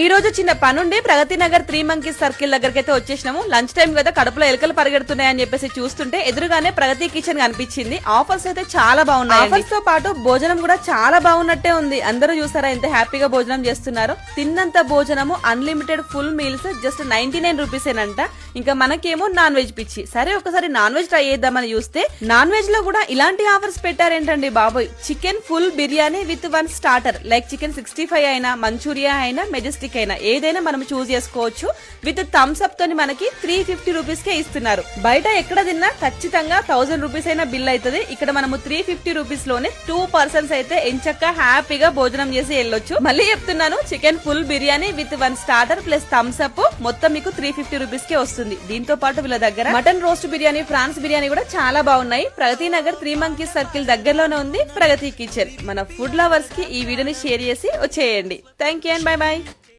ఈ రోజు చిన్న పనుండి. Pragati Nagar three monkeys circle దగ్గరికి అయితే వచ్చేసినాము. లంచ్ టైం కదా కడుపులో ఎలకలు పరిగెడుతున్నాయని చెప్పేసి చూస్తుంటే ఎదురుగానే ప్రగతి కిచెన్ కనిపించింది. ఆఫర్స్ అయితే చాలా బాగున్నాయి ఆఫర్స్తో పాటు భోజనం కూడా చాలా బాగున్నట్టే ఉంది. అందరూ చూసారా ఎంత హ్యాపీగా భోజనం చేస్తున్నారు. తిన్నంత భోజనము unlimited full meals just ninety nine రూపీసేనంట ఇంకా మనకేమో నాన్ వెజ్ పిచ్చి. సరే ఒకసారి నాన్ వెజ్ ట్రై చేద్దామని చూస్తే నాన్ వెజ్లో కూడా ఇలాంటి ఆఫర్స్ పెట్టారేంటండి బాబోయ్. Chicken full biryani with one starter. Like chicken sixty five అయినా మంచూరియా అయినా మెజెస్టిక్ అయినా ఏదైనా మనం చూస్ చేసుకోవచ్చు. విత్ థమ్స్ అప్ తోని మనకి త్రీ ఫిఫ్టీ రూపీస్ కే ఇస్తున్నారు. బయట ఎక్కడ తిన్నా ఖచ్చితంగా థౌసండ్ రూపీస్ అయినా బిల్ అవుతుంది ఇక్కడ మనము త్రీ ఫిఫ్టీ రూపీస్లోనే టూ పర్సన్స్ అయితే ఎంచక్క హ్యాపీగా భోజనం చేసి వెళ్ళొచ్చు. మళ్ళీ చెప్తున్నాను chicken full biryani with one starter plus Thums Up మొత్తం మీకు త్రీ ఫిఫ్టీ రూపీస్ కే వస్తుంది. దీంతో పాటు వీళ్ళ దగ్గర mutton roast biryani prawns biryani కూడా చాలా బాగున్నాయి. Pragati Nagar three monkey circle దగ్గరలోనే ఉంది ప్రగతి కిచెన్. మన ఫుడ్ లవర్స్కి ఈ వీడియోని షేర్ చేసి వచ్చేయండి. Thank you and bye bye.